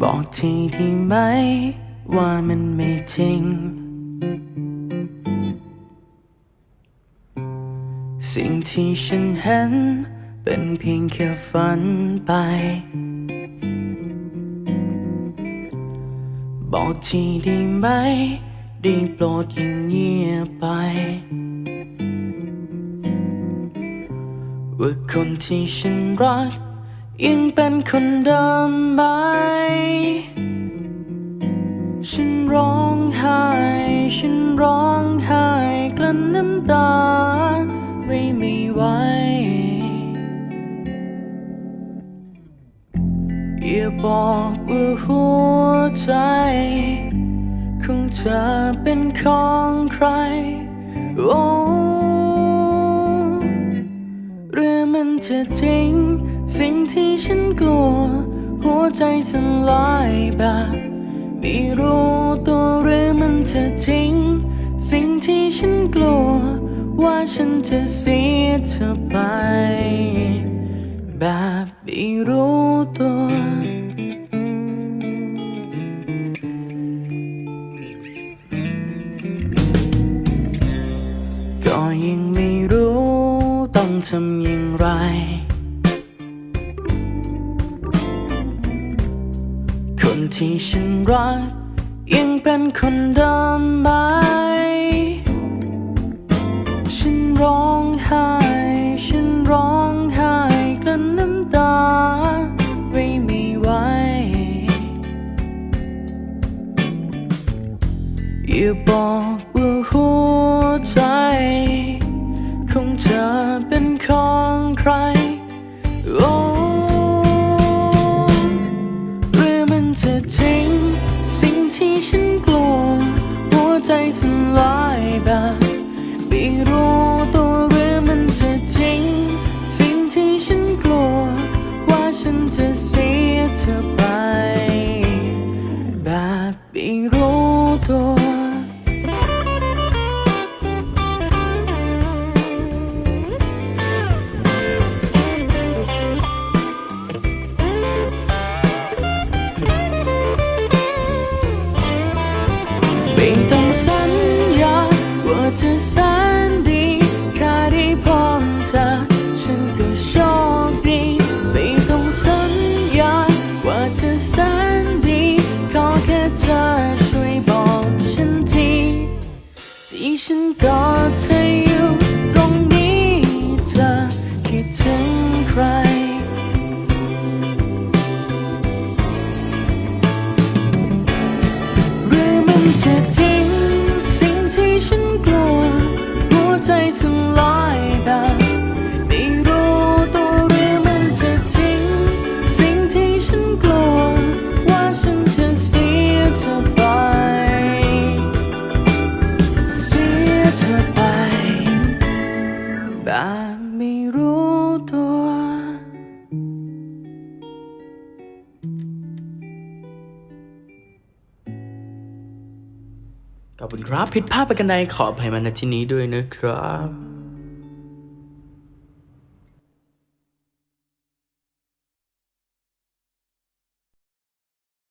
บอกทีได้ไหม ว่ามันไม่จริง สิ่งที่ฉันเห็น เป็นเพียงแค่ฝันไป บอกทีได้ไหม ได้โปรดอย่างเงียบไปว่าคนที่ฉันรัก ยังเป็นคนเดิมไหม ฉันร้องไห้ ฉันร้องไห้กลั้นน้ำตาไว้ไม่ไหวอย่าบอกว่าหัวใจของเธอเป็นของใคร โอ้ เธองมันจะจริงสิ่งที่ฉันกลัว หัวใจสลายแบบไม่รู้ตัวหรือมันจะจริงสิ่งที่ฉันกลัว ว่าฉันจะเสียเธอไป แบบไม่รู้ตัว ทำอย่างไร คนที่ฉันรัก ยังเป็นคนเดิมไหม ฉันร้องไห้ ฉันร้องไห้กลั้นน้ำตา ไว้ไม่ไหวอย่าบอก เธอมันจะจริงสิ่งที่ฉันกลัว หัวใจสลายแบบ ฉันก็จะอยู่ตรงนี้เธอคิดถึงใคร หรือมันจะทิ้งสิ่งที่ฉันกลัว หัวใจสลาย แบบไม่รู้ตัว ขอบคุณครับ ผิดพลาดไปกันใดขออภัยมาณที่นี้ด้วยนะครับ